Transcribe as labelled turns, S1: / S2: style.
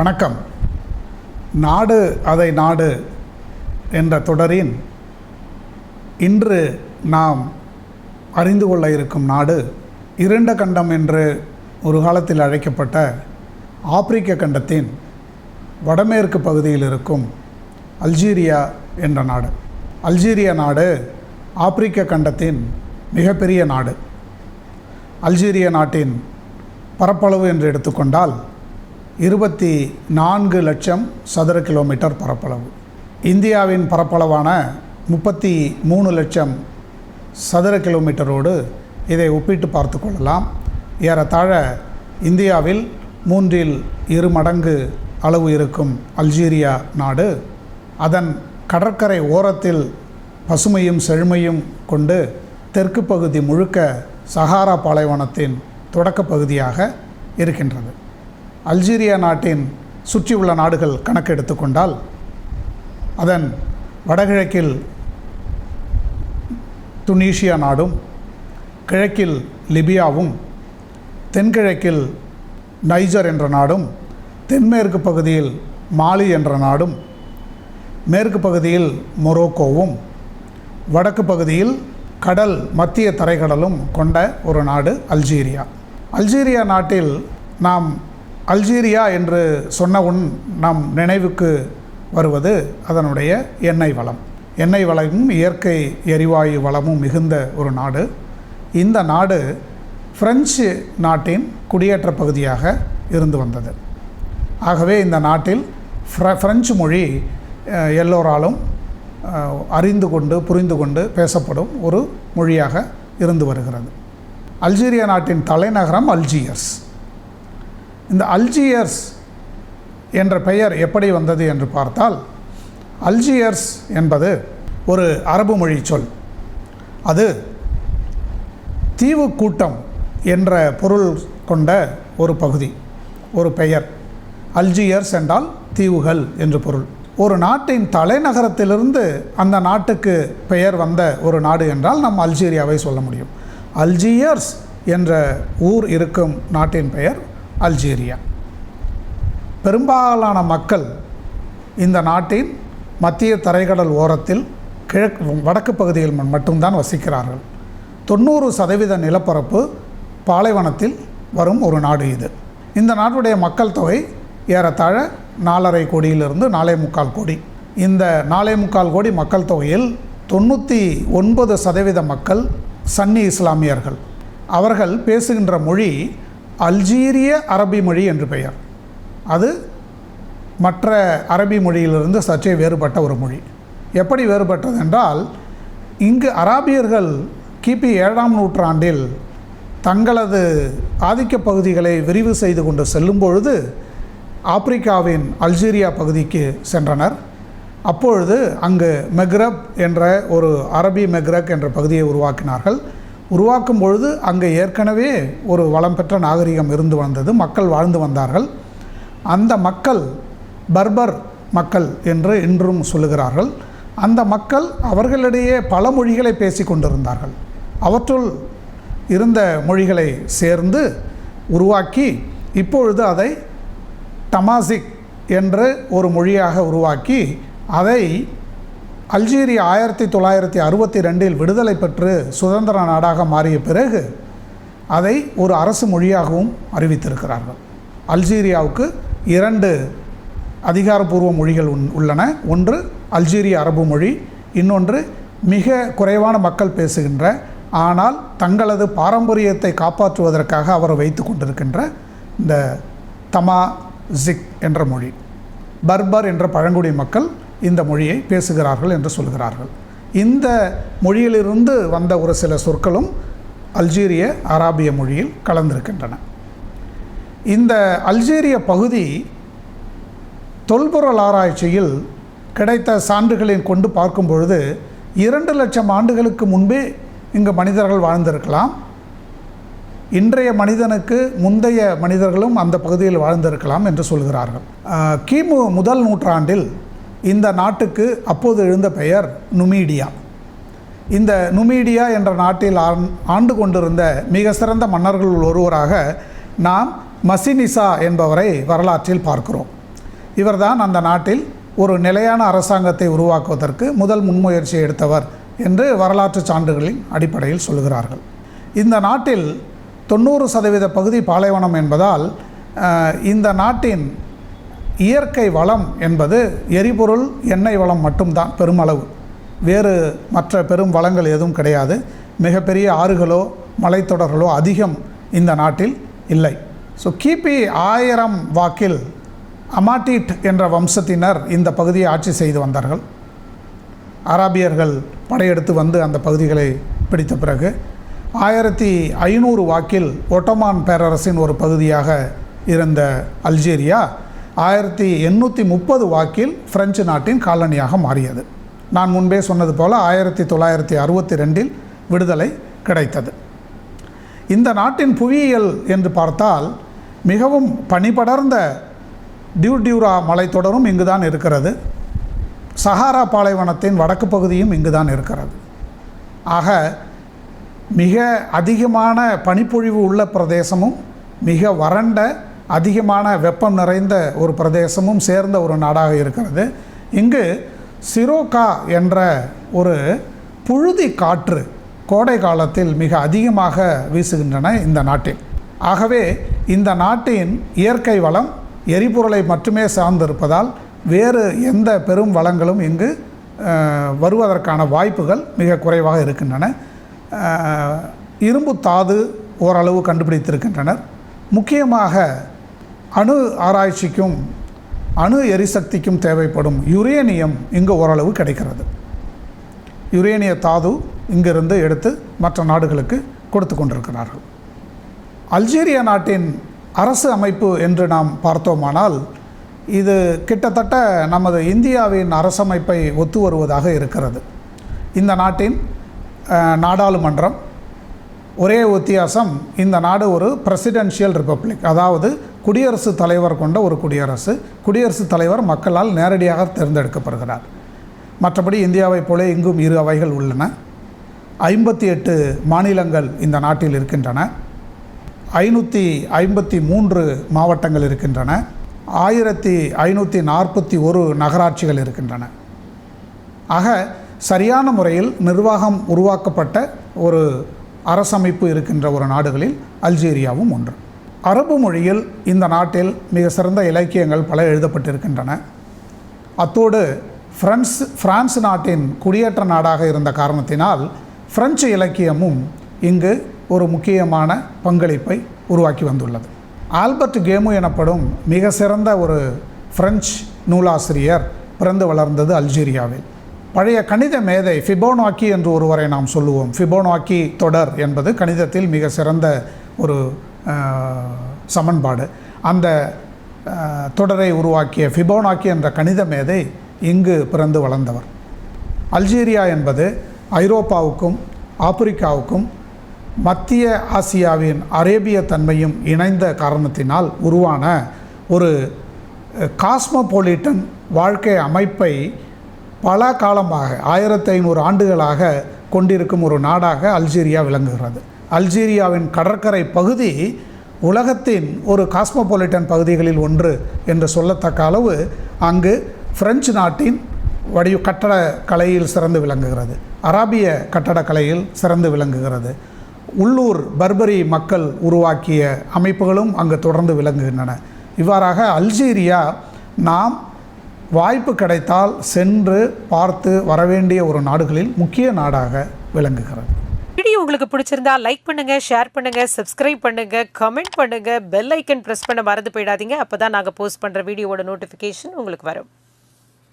S1: வணக்கம். நாடு அதை நாடு என்ற தொடரின் இன்று நாம் அறிந்து கொள்ள இருக்கும் நாடு இரண்ட கண்டம் என்று ஒரு காலத்தில் அழைக்கப்பட்ட ஆப்பிரிக்க கண்டத்தின் வடமேற்கு பகுதியில் இருக்கும் அல்ஜீரியா என்ற நாடு. அல்ஜீரியா நாடு ஆப்பிரிக்க கண்டத்தின் மிகப்பெரிய நாடு. அல்ஜீரிய நாட்டின் பரப்பளவு என்று எடுத்துக்கொண்டால் இருபத்தி நான்கு லட்சம் சதுர கிலோமீட்டர் பரப்பளவு. இந்தியாவின் பரப்பளவான முப்பத்தி மூணு லட்சம் சதுர கிலோமீட்டரோடு இதை ஒப்பிட்டு பார்த்து கொள்ளலாம். ஏறத்தாழ இந்தியாவில் மூன்றில் இரு மடங்கு அளவு இருக்கும் அல்ஜீரியா நாடு. அதன் கடற்கரை ஓரத்தில் பசுமையும் செழுமையும் கொண்டு தெற்கு பகுதி முழுக்க சஹாரா பாலைவனத்தின் தொடக்க பகுதியாக இருக்கின்றது. அல்ஜீரியா நாட்டின் சுற்றியுள்ள நாடுகள் கணக்கெடுத்து கொண்டால் அதன் வடகிழக்கில் துனீஷியா நாடும் கிழக்கில் லிபியாவும் தென்கிழக்கில் நைஜர் என்ற நாடும் தென்மேற்கு பகுதியில் மாலி என்ற நாடும் மேற்கு பகுதியில் மொரோக்கோவும் வடக்கு பகுதியில் கடல் மத்திய தரைக்கடலும் கொண்ட ஒரு நாடு அல்ஜீரியா. அல்ஜீரியா நாட்டில் நாம் அல்ஜீரியா என்று சொன்னவுன் நம் நினைவுக்கு வருவது அதனுடைய எண்ணெய் வளம். எண்ணெய் வளமும் இயற்கை எரிவாயு வளமும் மிகுந்த ஒரு நாடு. இந்த நாடு பிரெஞ்சு நாட்டின் குடியேற்ற பகுதியாக இருந்து வந்தது. ஆகவே இந்த நாட்டில் ஃப்ர பிரெஞ்சு மொழி எல்லோராலும் அறிந்து கொண்டு புரிந்து கொண்டு பேசப்படும் ஒரு மொழியாக இருந்து வருகிறது. அல்ஜீரியா நாட்டின் தலைநகரம் அல்ஜியர்ஸ். இந்த அல்ஜியர்ஸ் என்ற பெயர் எப்படி வந்தது என்று பார்த்தால் அல்ஜியர்ஸ் என்பது ஒரு அரபு மொழி சொல். அது தீவு கூட்டம் என்ற பொருள் கொண்ட ஒரு பகுதி ஒரு பெயர். அல்ஜியர்ஸ் என்றால் தீவுகள் என்று பொருள். ஒரு நாட்டின் தலைநகரத்திலிருந்து அந்த நாட்டுக்கு பெயர் வந்த ஒரு நாடு என்றால் நம் அல்ஜீரியாவை சொல்ல முடியும். அல்ஜியர்ஸ் என்ற ஊர் இருக்கும் நாட்டின் பெயர் அல்ஜீரியா. பெரும்பாலான மக்கள் இந்த நாட்டின் மத்திய தரைக்கடல் ஓரத்தில் கிழக்கு வடக்கு பகுதியில் மட்டும்தான் வசிக்கிறார்கள். தொண்ணூறு சதவீத நிலப்பரப்பு பாலைவனத்தில் வரும் ஒரு நாடு இது. இந்த நாட்டுடைய மக்கள் தொகை ஏறத்தாழ நாலரை கோடியிலிருந்து நாலே முக்கால் கோடி. இந்த நாலே முக்கால் கோடி மக்கள் தொகையில் தொண்ணூற்றி ஒன்பது சதவீத மக்கள் சன்னி இஸ்லாமியர்கள். அவர்கள் பேசுகின்ற மொழி அல்ஜீரிய அரபி மொழி என்று பெயர். அது மற்ற அரபி மொழியிலிருந்து சற்றே வேறுபட்ட ஒரு மொழி. எப்படி வேறுபட்டது என்றால் இங்கு அராபியர்கள் கிபி ஏழாம் நூற்றாண்டில் தங்களது ஆதிக்க பகுதிகளை விரிவு செய்து கொண்டு செல்லும் பொழுது ஆப்பிரிக்காவின் அல்ஜீரியா பகுதிக்கு சென்றனர். அப்பொழுது அங்கு மெக்ரப் என்ற ஒரு அரபி மெக்ரக் என்ற பகுதியை உருவாக்கினார்கள். உருவாக்கும் பொழுது அங்கே ஏற்கனவே ஒரு வளம் பெற்ற நாகரிகம் இருந்து வந்தது. மக்கள் வாழ்ந்து வந்தார்கள். அந்த மக்கள் பர்பர் மக்கள் என்று இன்றும் சொல்லுகிறார்கள். அந்த மக்கள் அவர்களிடையே பல மொழிகளை பேசி கொண்டிருந்தார்கள். அவற்றுள் இருந்த மொழிகளை சேர்ந்து உருவாக்கி இப்பொழுது அதை டமாசிக் என்று ஒரு மொழியாக உருவாக்கி அதை அல்ஜீரியா ஆயிரத்தி தொள்ளாயிரத்தி அறுபத்தி ரெண்டில் விடுதலை பெற்று சுதந்திர நாடாக மாறிய பிறகு அதை ஒரு அரசு மொழியாகவும் அறிவித்திருக்கிறார்கள். அல்ஜீரியாவுக்கு இரண்டு அதிகாரப்பூர்வ மொழிகள் உள்ளன. ஒன்று அல்ஜீரிய அரபு மொழி இன்னொன்று மிக குறைவான மக்கள் பேசுகின்ற ஆனால் தங்களது பாரம்பரியத்தை காப்பாற்றுவதற்காக அவர் வைத்து கொண்டிருக்கின்ற இந்த தமா ஜிக் என்ற மொழி. பர்பர் என்ற பழங்குடி மக்கள் இந்த மொழியை பேசுகிறார்கள் என்று சொல்கிறார்கள். இந்த மொழியிலிருந்து வந்த ஒரு சில சொற்களும் அல்ஜீரிய அராபிய மொழியில் கலந்திருக்கின்றன. இந்த அல்ஜீரிய பகுதி தொல்பொருள் ஆராய்ச்சியில் கிடைத்த சான்றுகளின் கொண்டு பார்க்கும் பொழுது இரண்டு லட்சம் ஆண்டுகளுக்கு முன்பே இங்கு மனிதர்கள் வாழ்ந்திருக்கலாம். இன்றைய மனிதனுக்கு முந்தைய மனிதர்களும் அந்த பகுதியில் வாழ்ந்திருக்கலாம் என்று சொல்கிறார்கள். கிமு முதல் நூற்றாண்டில் இந்த நாட்டுக்கு அப்போது எழுந்த பெயர் நுமீடியா. இந்த நுமீடியா என்ற நாட்டில் ஆண்- ஆண்டு கொண்டிருந்த மிக சிறந்த மன்னர்களுள் ஒருவராக நாம் மசினிசா என்பவரை வரலாற்றில் பார்க்கிறோம். இவர்தான் அந்த நாட்டில் ஒரு நிலையான அரசாங்கத்தை உருவாக்குவதற்கு முதல் முன்முயற்சி எடுத்தவர் என்று வரலாற்று சான்றுகளின் அடிப்படையில் சொல்கிறார்கள் இந்த நாட்டில் தொண்ணூறு சதவீத பகுதி பாலைவனம் என்பதால் இந்த நாட்டின் இயற்கை வளம் என்பது எரிபொருள் எண்ணெய் வளம் மட்டும்தான் பெருமளவு. வேறு மற்ற பெரும் வளங்கள் எதுவும் கிடையாது. மிகப்பெரிய ஆறுகளோ மலைத்தொடர்களோ அதிகம் இந்த நாட்டில் இல்லை. ஸோ கிபி ஆயிரம் வாக்கில் அமாட்டிட் என்ற வம்சத்தினர் இந்த பகுதியை ஆட்சி செய்து வந்தார்கள். அராபியர்கள் படையெடுத்து வந்து அந்த பகுதிகளை பிடித்த பிறகு ஆயிரத்தி ஐநூறு வாக்கில் ஒட்டமான் பேரரசின் ஒரு பகுதியாக இருந்த அல்ஜீரியா ஆயிரத்தி எண்ணூற்றி முப்பது வாக்கில் பிரெஞ்சு நாட்டின் காலனியாக மாறியது. நான் முன்பே சொன்னது போல் ஆயிரத்தி தொள்ளாயிரத்தி அறுபத்தி ரெண்டில் விடுதலை கிடைத்தது. இந்த நாட்டின் புவியியல் என்று பார்த்தால் மிகவும் பனிபடர்ந்த டியூடியூரா மலைத்தொடரும் இங்கு தான் இருக்கிறது. சஹாரா பாலைவனத்தின் வடக்கு பகுதியும் இங்கு தான் இருக்கிறது. ஆக மிக அதிகமான பனிப்பொழிவு உள்ள பிரதேசமும் மிக வறண்ட அதிகமான வெப்பம் நிறைந்த ஒரு பிரதேசமும் சேர்ந்த ஒரு நாடாக இருக்கிறது. இங்கு சிரோகா என்ற ஒரு புழுதி காற்று கோடை காலத்தில் மிக அதிகமாக வீசுகின்றன இந்த நாட்டில். ஆகவே இந்த நாட்டின் இயற்கை வளம் எரிபொருளை மட்டுமே சார்ந்திருப்பதால் வேறு எந்த பெரும் வளங்களும் இங்கு வருவதற்கான வாய்ப்புகள் மிக குறைவாக இருக்கின்றன. இரும்பு தாது ஓரளவு கண்டுபிடித்திருக்கின்றனர். முக்கியமாக அணு ஆராய்ச்சிக்கும் அணு எரிசக்திக்கும் தேவைப்படும் யுரேனியம் இங்கு ஓரளவு கிடைக்கிறது. யுரேனிய தாது இங்கிருந்து எடுத்து மற்ற நாடுகளுக்கு கொடுத்து கொண்டிருக்கிறார்கள். அல்ஜீரியா நாட்டின் அரசு அமைப்பு என்று நாம் பார்த்தோமானால் இது கிட்டத்தட்ட நமது இந்தியாவின் அரசமைப்பை ஒத்து வருவதாக இருக்கிறது. இந்த நாட்டின் நாடாளுமன்றம் ஒரே வித்தியாசம் இந்த நாடு ஒரு பிரசிடென்ஷியல் ரிப்பப்ளிக் அதாவது குடியரசுத் தலைவர் கொண்ட ஒரு குடியரசு. குடியரசுத் தலைவர் மக்களால் நேரடியாக தேர்ந்தெடுக்கப்படுகிறார். மற்றபடி இந்தியாவைப் போல இங்கும் இரு அவைகள் உள்ளன. ஐம்பத்தி எட்டு மாநிலங்கள் இந்த நாட்டில் இருக்கின்றன. ஐநூற்றி ஐம்பத்தி மூன்று மாவட்டங்கள் இருக்கின்றன. ஆயிரத்தி ஐநூற்றி நாற்பத்தி ஒரு நகராட்சிகள் இருக்கின்றன. ஆக சரியான முறையில் நிர்வாகம் உருவாக்கப்பட்ட ஒரு அரசமைப்பு இருக்கின்ற ஒரு நாடுகளில் அல்ஜீரியாவும் ஒன்று. அரபு மொழியில் இந்த நாட்டில் மிக சிறந்த இலக்கியங்கள் பல எழுதப்பட்டிருக்கின்றன. அத்தோடு பிரான்ஸ் பிரான்ஸ் நாட்டின் குடியேற்ற நாடாக இருந்த காரணத்தினால் பிரெஞ்சு இலக்கியமும் இங்கு ஒரு முக்கியமான பங்களிப்பை உருவாக்கி வந்துள்ளது. ஆல்பர்ட் கேமு எனப்படும் மிக சிறந்த ஒரு பிரெஞ்சு நூலாசிரியர் பிறந்து வளர்ந்தது அல்ஜீரியாவில். பழைய கணித மேதை ஃபிபோனாக்கி என்று ஒருவரை நாம் சொல்லுவோம். ஃபிபோனாக்கி தொடர் என்பது கணிதத்தில் மிக சிறந்த ஒரு சமன்பாடு. அந்த தொடரை உருவாக்கிய ஃபிபோனாக்கி என்ற கணித மேதை இங்கு பிறந்து வளர்ந்தவர். அல்ஜீரியா என்பது ஐரோப்பாவுக்கும் ஆப்பிரிக்காவுக்கும் மத்திய ஆசியாவின் அரேபிய தன்மையும் இணைந்த காரணத்தினால் உருவான ஒரு காஸ்மோபோலிட்டன் வாழ்க்கை அமைப்பை பல காலமாக ஆயிரத்தி ஐநூறு ஆண்டுகளாக கொண்டிருக்கும் ஒரு நாடாக அல்ஜீரியா விளங்குகிறது. அல்ஜீரியாவின் கடற்கரை பகுதி உலகத்தின் ஒரு காஸ்மோபாலிட்டன் பகுதிகளில் ஒன்று என்று சொல்லத்தக்க அளவு அங்கு பிரெஞ்சு நாட்டின் வடிவ கட்டடக்கலையில் சிறந்து விளங்குகிறது. அராபிய கட்டடக்கலையில் சிறந்து விளங்குகிறது. உள்ளூர் பர்பரி மக்கள் உருவாக்கிய அமைப்புகளும் அங்கு தொடர்ந்து விளங்குகின்றன. இவ்வாறாக அல்ஜீரியா நாம் வாய்ப்பு கிடைத்தால் சென்று பார்த்து வரவேண்டிய ஒரு நாடுகளில் முக்கிய நாடாக விளங்குகிறது.
S2: வீடியோ உங்களுக்கு பிடிச்சிருந்தா லைக் பண்ணுங்க ஷேர் பண்ணுங்க சப்ஸ்கிரைப் பண்ணுங்க கமெண்ட் பண்ணுங்க பெல் ஐக்கன் பிரஸ் பண்ண மறந்து போயிடாதீங்க. அப்பதான் நாங்க போஸ்ட் பண்ற வீடியோவோட நோட்டிஃபிகேஷன் உங்களுக்கு வரும்.